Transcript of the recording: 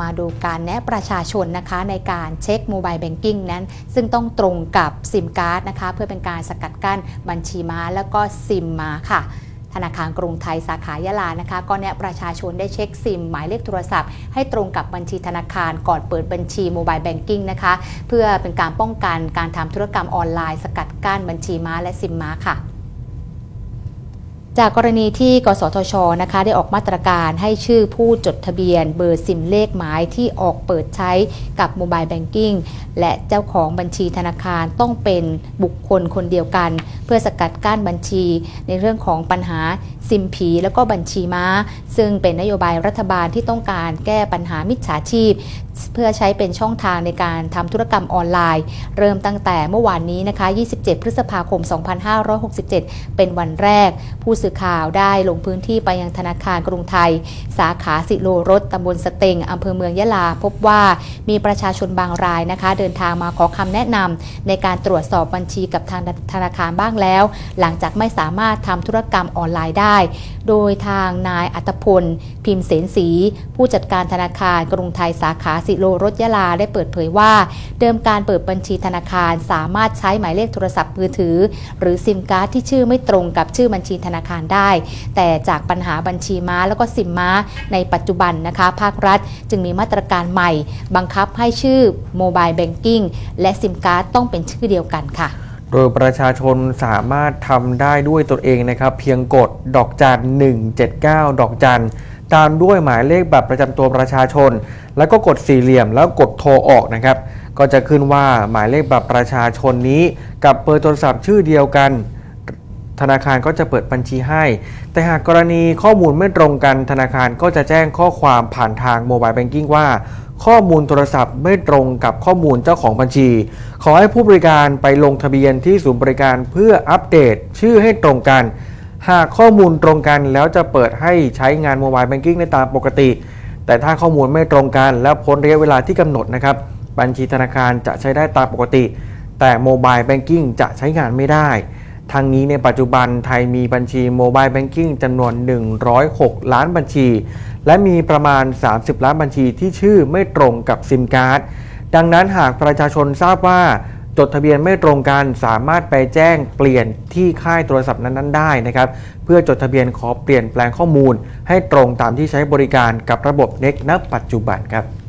มาดูการแนะประชาชนนะคะในการเช็คโมบายแบงกิ้งนั้น ซึ่งต้องตรงกับซิมการ์ดนะคะ เพื่อเป็นการสกัดกั้นบัญชีม้าแล้วก็ซิมม้าค่ะธนาคารกรุงไทยสาขายะลานะคะ ก็แนะประชาชนได้เช็คซิม หมายเลขโทรศัพท์ ให้ตรงกับบัญชีธนาคารก่อนเปิดบัญชีโมบายแบงกิ้งนะคะ เพื่อเป็นการป้องกันการทำธุรกรรมออนไลน์ สกัดกั้นบัญชีม้าและซิมม้าค่ะ จากกรณีที่กสทชนะคะได้ออกมาตรการให้ชื่อผู้จดทะเบียนเบอร์ซิมเลขหมายที่ออกเปิดใช้กับโมบายแบงกิ้งและเจ้าของบัญชีธนาคารต้องเป็นบุคคลคนเดียวกัน เพื่อสกัดกั้นบัญชี ในเรื่องของปัญหาซิมผีแล้วก็บัญชีม้า ซึ่งเป็นนโยบายรัฐบาลที่ต้องการแก้ปัญหามิจฉาชีพ เพื่อใช้เป็นช่องทางในการทำธุรกรรมออนไลน์ เริ่มตั้งแต่เมื่อวานนี้นะคะ 27 พฤษภาคม 2567 เป็นวันแรก ผู้สื่อข่าวได้ลงพื้นที่ไปยังธนาคารกรุงไทย สาขาสิโลรสตำบลสเต็งอำเภอเมืองยะลา พบว่ามีประชาชนบางรายนะคะ เดินทางมาขอคำแนะนำในการตรวจสอบบัญชีกับทางธนาคารบ้างแล้ว หลังจากไม่สามารถทำธุรกรรมออนไลน์ได้ โดยทางนายอัตพล พิมพ์เสนศรีผู้จัดการธนาคารกรุงไทยสาขาสิิโลรถยะลาได้เปิดเผยว่า เดิมการเปิดบัญชีธนาคารสามารถใช้หมายเลขโทรศัพท์มือถือ หรือซิมการ์ดที่ชื่อไม่ตรงกับชื่อบัญชีธนาคารได้ แต่จากปัญหาบัญชีม้าแล้วก็ซิมม้าในปัจจุบันนะคะ ภาครัฐจึงมีมาตรการใหม่ บังคับให้ชื่อโมบายแบงกิ้งและซิมการ์ดต้องเป็นชื่อเดียวกันค่ะโดยประชาชนสามารถทำได้ด้วยตนเองนะครับ เพียงกดดอกจัน 179 ดอกจัน ตามด้วยหมายเลขบัตรประจำตัวประชาชน แล้วก็กดสี่เหลี่ยมแล้วกดโทรออกนะครับ ก็จะขึ้นว่าหมายเลขบัตรประชาชนนี้ กับเบอร์โทรศัพท์ชื่อเดียวกัน ธนาคารก็จะเปิดบัญชีให้ แต่หากกรณีข้อมูลไม่ตรงกันธนาคารก็จะแจ้งข้อความผ่านทางโมบายแบงกิ้งว่าข้อมูลโทรศัพท์ไม่ตรงกับข้อมูลเจ้าของบัญชี ขอให้ผู้บริการไปลงทะเบียนที่ศูนย์บริการเพื่ออัปเดตชื่อให้ตรงกัน หากข้อมูลตรงกันแล้วจะเปิดให้ใช้งานโมบายแบงกิ้งได้ตามปกติ แต่ถ้าข้อมูลไม่ตรงกัน แล้วพ้นระยะเวลาที่กำหนดนะครับ บัญชีธนาคารจะใช้ได้ตามปกติ แต่โมบายแบงกิ้งจะใช้งานไม่ได้ทางนี้ในปัจจุบันไทยมีบัญชีโมบายแบงกิ้งจำนวน 106 ล้านบัญชี และมีประมาณ 30 ล้านบัญชีที่ชื่อไม่ตรงกับซิมการ์ด ดังนั้นหากประชาชนทราบว่า จดทะเบียนไม่ตรงกันสามารถไปแจ้งเปลี่ยนที่ค่ายโทรศัพท์นั้นๆ ได้นะครับ เพื่อจดทะเบียนขอเปลี่ยนแปลงข้อมูล ให้ตรงตามที่ใช้บริการกับระบบเน็กณปัจจุบันครับ